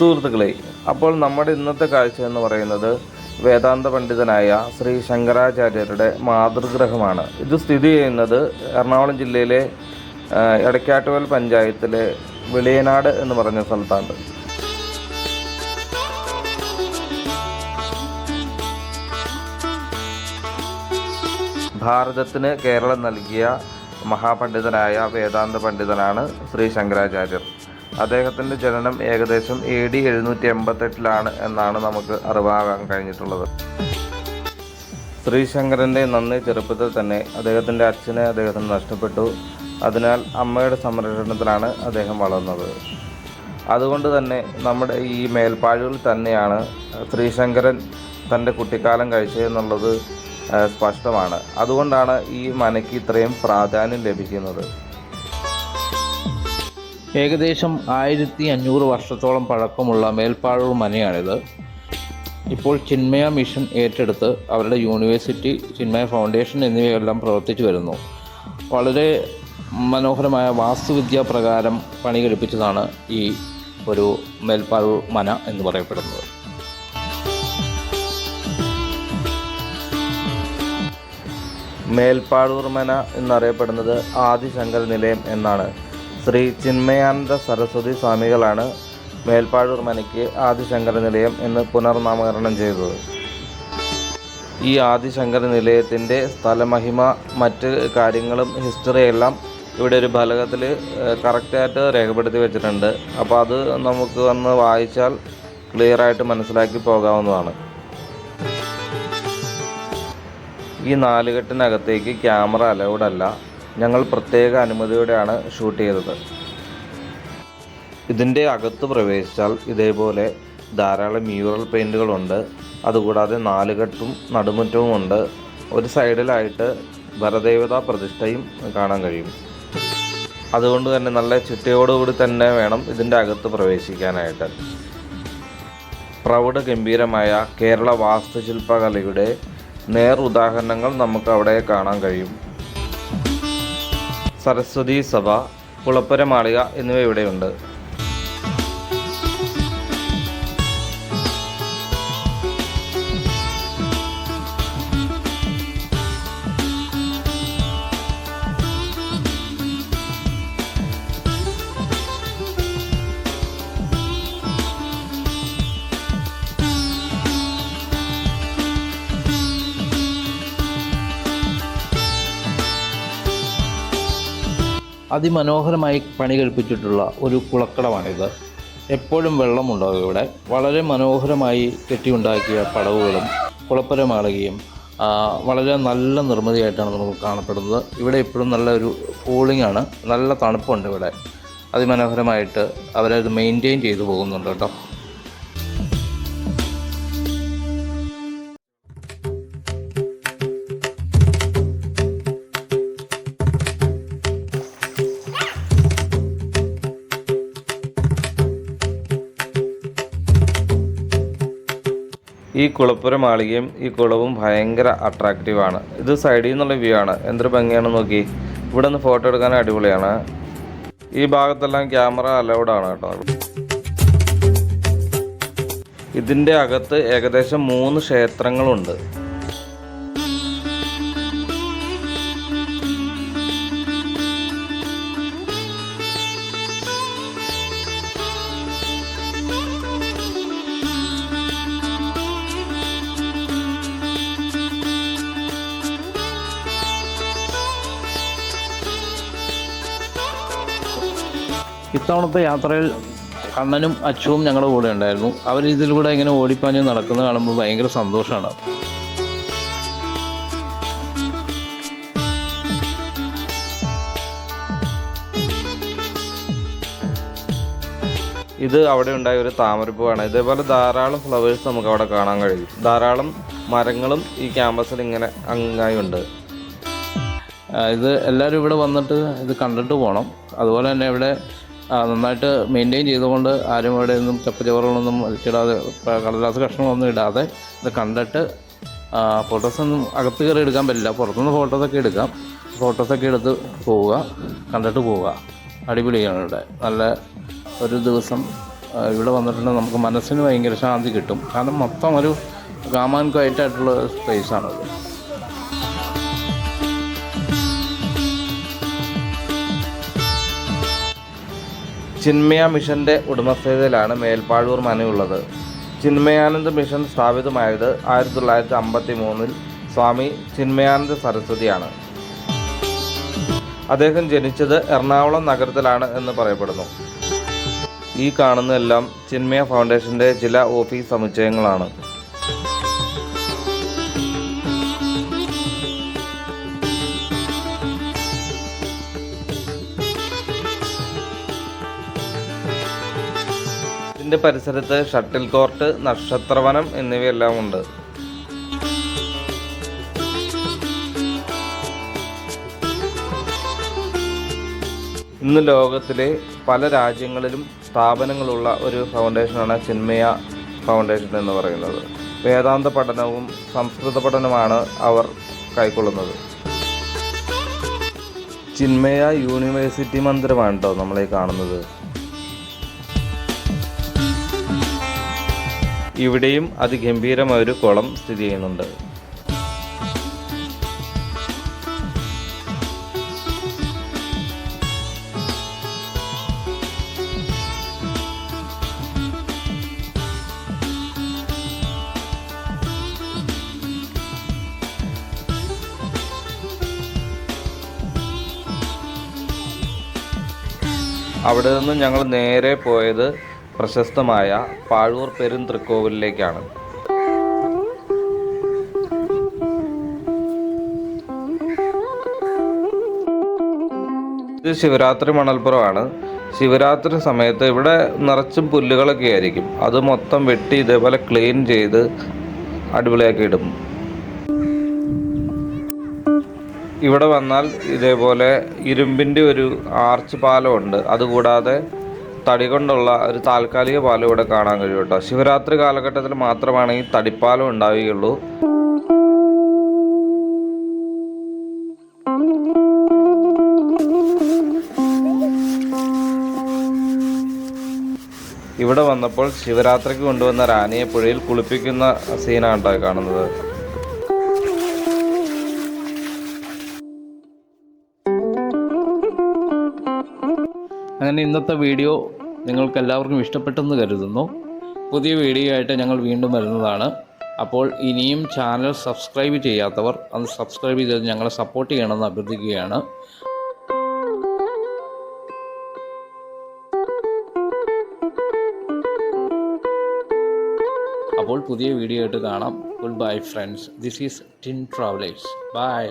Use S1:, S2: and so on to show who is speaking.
S1: സുഹൃത്തുക്കളെ അപ്പോൾ നമ്മുടെ ഇന്നത്തെ കാഴ്ച എന്ന് പറയുന്നത് വേദാന്ത പണ്ഡിതനായ ശ്രീ ശങ്കരാചാര്യരുടെ മാതൃഗ്രഹമാണ്. ഇത് സ്ഥിതി ചെയ്യുന്നത് എറണാകുളം ജില്ലയിലെ എടക്കാട്ടുവൽ പഞ്ചായത്തിലെ വെളിയനാട് എന്ന് പറഞ്ഞ സ്ഥലത്താണ്. ഭാരതത്തിന് കേരളം നൽകിയ മഹാപണ്ഡിതനായ വേദാന്ത പണ്ഡിതനാണ് ശ്രീ ശങ്കരാചാര്യർ. അദ്ദേഹത്തിന്റെ ജനനം ഏകദേശം എ ഡി എഴുന്നൂറ്റി എൺപത്തെട്ടിലാണ് എന്നാണ് നമുക്ക് അറിവാകാൻ കഴിഞ്ഞിട്ടുള്ളത്. ശ്രീശങ്കരന്റെ നന്ദി ചെറുപ്പത്തിൽ തന്നെ അദ്ദേഹത്തിന്റെ അച്ഛനെ അദ്ദേഹത്തിന് നഷ്ടപ്പെട്ടു. അതിനാൽ അമ്മയുടെ സംരക്ഷണത്തിലാണ് അദ്ദേഹം വളർന്നത്. അതുകൊണ്ട് തന്നെ നമ്മുടെ ഈ മേൽപ്പാഴുകൾ തന്നെയാണ് ശ്രീശങ്കരൻ തന്റെ കുട്ടിക്കാലം കഴിച്ചതെന്നുള്ളത് സ്പഷ്ടമാണ്. അതുകൊണ്ടാണ് ഈ മനയ്ക്ക് ഇത്രയും പ്രാധാന്യം ലഭിക്കുന്നത്.
S2: ഏകദേശം ആയിരത്തി അഞ്ഞൂറ് വർഷത്തോളം പഴക്കമുള്ള മേൽപ്പാഴൂർ മനയാണിത്. ഇപ്പോൾ ചിന്മയ മിഷൻ ഏറ്റെടുത്ത് അവരുടെ യൂണിവേഴ്സിറ്റി ചിന്മയ ഫൗണ്ടേഷൻ എന്നിവയെല്ലാം പ്രവർത്തിച്ചു വരുന്നു. വളരെ മനോഹരമായ വാസ്തുവിദ്യാ പ്രകാരം പണി കഴിപ്പിച്ചതാണ് ഈ ഒരു മേൽപ്പാഴൂർ മന എന്ന് പറയപ്പെടുന്നത്.
S1: മേൽപ്പാടൂർ മന എന്നറിയപ്പെടുന്നത് ആദിശങ്കർ നിലയം എന്നാണ്. ശ്രീ ചിന്മയാനന്ദ സരസ്വതി സ്വാമികളാണ് മേൽപ്പാഴൂർ മനയ്ക്ക് ആദിശങ്കര നിലയം എന്ന് പുനർനാമകരണം ചെയ്തത്. ഈ ആദിശങ്കര നിലയത്തിന്റെ സ്ഥലമഹിമ മറ്റ് കാര്യങ്ങളും ഹിസ്റ്ററിയെല്ലാം ഇവിടെ ഒരു ഫലകത്തിൽ കറക്റ്റായിട്ട് രേഖപ്പെടുത്തി വെച്ചിട്ടുണ്ട്. അപ്പോൾ അത് നമുക്ക് വന്ന് വായിച്ചാൽ ക്ലിയറായിട്ട് മനസ്സിലാക്കി പോകാവുന്നതാണ്. ഈ നാലുകെട്ടിനകത്തേക്ക് ക്യാമറ അലൗഡ് അല്ല. ഞങ്ങൾ പ്രത്യേക അനുമതിയോടെയാണ് ഷൂട്ട് ചെയ്തത്. ഇതിന്റെ അകത്ത് പ്രവേശിച്ചാൽ ഇതേപോലെ ധാരാളം മ്യൂറൽ പെയിന്റുകളുണ്ട് അതുകൂടാതെ നാലുകെട്ടും നടുമുറ്റവും ഉണ്ട് ഒരു സൈഡിലായിട്ട് ഭരദേവതാ പ്രതിഷ്ഠയും കാണാൻ കഴിയും. അതുകൊണ്ട് തന്നെ നല്ല ചുറ്റയോടുകൂടി തന്നെ വേണം ഇതിന്റെ അകത്ത് പ്രവേശിക്കാനായിട്ട്. പ്രൗഢ ഗംഭീരമായ കേരള വാസ്തുശില്പകലയുടെ നേർ ഉദാഹരണങ്ങൾ നമുക്ക് അവിടെ കാണാൻ കഴിയും. സരസ്വതി സഭ പുളപ്പുര മാളിക ഇവിടെയുണ്ട്.
S2: അതിമനോഹരമായി പണി കഴിപ്പിച്ചിട്ടുള്ള ഒരു കുളക്കടമാണിത്. എപ്പോഴും വെള്ളമുണ്ടാകും ഇവിടെ. വളരെ മനോഹരമായി കെട്ടിയുണ്ടാക്കിയ പടവുകളും കുളപ്പരമാളുകയും വളരെ നല്ല നിർമ്മിതിയായിട്ടാണ് നമുക്ക് കാണപ്പെടുന്നത്. ഇവിടെ എപ്പോഴും നല്ലൊരു കൂളിംഗ് ആണ് നല്ല തണുപ്പുണ്ട് ഇവിടെ. അതിമനോഹരമായിട്ട് അവരത് മെയിന്റെയിൻ ചെയ്തു പോകുന്നുണ്ട് കേട്ടോ.
S1: ഈ കുളപ്പുര മാളികയും ഈ കുളവും ഭയങ്കര അട്രാക്റ്റീവാണ് ഇത് സൈഡിൽ നിന്നുള്ള വ്യൂ ആണ്. എന്തൊരു ഭംഗിയാണെന്ന് നോക്കി. ഇവിടെ നിന്ന് ഫോട്ടോ എടുക്കാൻ അടിപൊളിയാണ്. ഈ ഭാഗത്തെല്ലാം ക്യാമറ അലൗഡ് ആണ് കേട്ടോ. ഇതിന്റെ അകത്ത് ഏകദേശം മൂന്ന് ക്ഷേത്രങ്ങളുണ്ട്.
S2: ഇത്തവണത്തെ യാത്രയിൽ കണ്ണനും അച്ചുവും ഞങ്ങളുടെ കൂടെ ഉണ്ടായിരുന്നു. അവർ ഇതിലൂടെ ഇങ്ങനെ ഓടിപ്പാഞ്ഞ് നടക്കുന്നത് കാണുമ്പോൾ ഭയങ്കര സന്തോഷമാണ്
S1: ഇത് അവിടെ ഉണ്ടായ ഒരു താമരപ്പൂവാണ്. ഇതേപോലെ ധാരാളം ഫ്ലവേഴ്സ് നമുക്ക് അവിടെ കാണാൻ കഴിയും. ധാരാളം മരങ്ങളും ഈ ക്യാമ്പസിൽ ഇങ്ങനെ അങ്ങായി ഉണ്ട്.
S2: ഇത് എല്ലാവരും ഇവിടെ വന്നിട്ട് ഇത് കണ്ടിട്ട് പോകണം അതുപോലെ തന്നെ ഇവിടെ നന്നായിട്ട് മെയിന്റെയിൻ ചെയ്തുകൊണ്ട് ആരും അവിടെ ഒന്നും ചപ്പുചവറുകളൊന്നും വലിച്ചിടാതെ കടലാസ് കഷ്ണങ്ങളൊന്നും ഇടാതെ ഇത് കണ്ടിട്ട് ഫോട്ടോസൊന്നും അകത്ത് കയറി എടുക്കാൻ പറ്റില്ല. പുറത്തുനിന്ന് ഫോട്ടോസൊക്കെ എടുക്കാം. ഫോട്ടോസൊക്കെ എടുത്ത് പോവുക. കണ്ടിട്ട് പോവുക. അടിപൊളിയാണ് ഇവിടെ. നല്ല ഒരു ദിവസം ഇവിടെ വന്നിട്ടുണ്ടെങ്കിൽ നമുക്ക് മനസ്സിന് ഭയങ്കര ശാന്തി കിട്ടും. കാരണം മൊത്തം ഒരു ഗാമാൻ ക്വയറ്റായിട്ടുള്ള സ്പേസാണത്
S1: ചിന്മയ മിഷന്റെ ഉടമസ്ഥതയിലാണ് മേൽപ്പാഴൂർ മനയുള്ളത്. ചിന്മയാനന്ദ മിഷൻ സ്ഥാപിതമായത് ആയിരത്തി തൊള്ളായിരത്തി അമ്പത്തി മൂന്നിൽ സ്വാമി ചിന്മയാനന്ദ സരസ്വതിയാണ്. അദ്ദേഹം ജനിച്ചത് എറണാകുളം നഗരത്തിലാണ് എന്ന് പറയപ്പെടുന്നു. ഈ കാണുന്നതെല്ലാം ചിന്മയ ഫൗണ്ടേഷന്റെ ചില ഓഫീസ് സമുച്ചയങ്ങളാണ്. ഇതിന്റെ പരിസരത്ത് ഷട്ടിൽ കോർട്ട് നക്ഷത്രവനം എന്നിവയെല്ലാം ഉണ്ട്. ഇന്ന് ലോകത്തിലെ പല രാജ്യങ്ങളിലും സ്ഥാപനങ്ങളുള്ള ഒരു ഫൗണ്ടേഷനാണ് ചിന്മയ ഫൗണ്ടേഷൻ എന്ന് പറയുന്നത്. വേദാന്ത പഠനവും സംസ്കൃത പഠനവുമാണ് അവർ കൈക്കൊള്ളുന്നത്. ചിന്മയ യൂണിവേഴ്സിറ്റി മന്ദിരമാണ് കേട്ടോ നമ്മളീ കാണുന്നത്. ഇവിടെയും അതിഗംഭീരമായ ഒരു കുളം സ്ഥിതി ചെയ്യുന്നുണ്ട്. അവിടെ നിന്നും ഞങ്ങൾ നേരെ പോയത് പ്രശസ്തമായ പാഴൂർ പെരുന്തൃക്കോവിലേക്കാണ് ഇത് ശിവരാത്രി മണൽപ്പുറമാണ്. ശിവരാത്രി സമയത്ത് ഇവിടെ നിറച്ചും പുല്ലുകളൊക്കെ ആയിരിക്കും. അത് മൊത്തം വെട്ടി ഇതേപോലെ ക്ലീൻ ചെയ്ത് അടിപൊളിയാക്കി ഇടും. ഇവിടെ വന്നാൽ ഇതേപോലെ ഇരുമ്പിന്റെ ഒരു ആർച്ച് പാലമുണ്ട്. അതുകൂടാതെ തടി കൊണ്ടുള്ള ഒരു താൽക്കാലിക പാലം ഇവിടെ കാണാൻ കഴിയും കേട്ടോ. ശിവരാത്രി കാലഘട്ടത്തിൽ മാത്രമാണ് ഈ തടിപ്പാലം ഉണ്ടാവുകയുള്ളൂ. ഇവിടെ വന്നപ്പോൾ ശിവരാത്രിക്ക് കൊണ്ടുവന്ന റാനിയെ പുഴയിൽ കുളിപ്പിക്കുന്ന സീനാണ് കേട്ടോ കാണുന്നത്.
S2: അങ്ങനെ ഇന്നത്തെ വീഡിയോ നിങ്ങൾക്ക് എല്ലാവർക്കും ഇഷ്ടപ്പെട്ടെന്ന് കരുതുന്നു. പുതിയ വീഡിയോ ആയിട്ട് ഞങ്ങൾ വീണ്ടും വരുന്നതാണ്. അപ്പോൾ ഇനിയും ചാനൽ സബ്സ്ക്രൈബ് ചെയ്യാത്തവർ അത് സബ്സ്ക്രൈബ് ചെയ്ത് ഞങ്ങളെ സപ്പോർട്ട് ചെയ്യണമെന്ന് അഭ്യർത്ഥിക്കുകയാണ്. അപ്പോൾ പുതിയ വീഡിയോ ആയിട്ട് കാണാം. Good bye friends this is tin travellers bye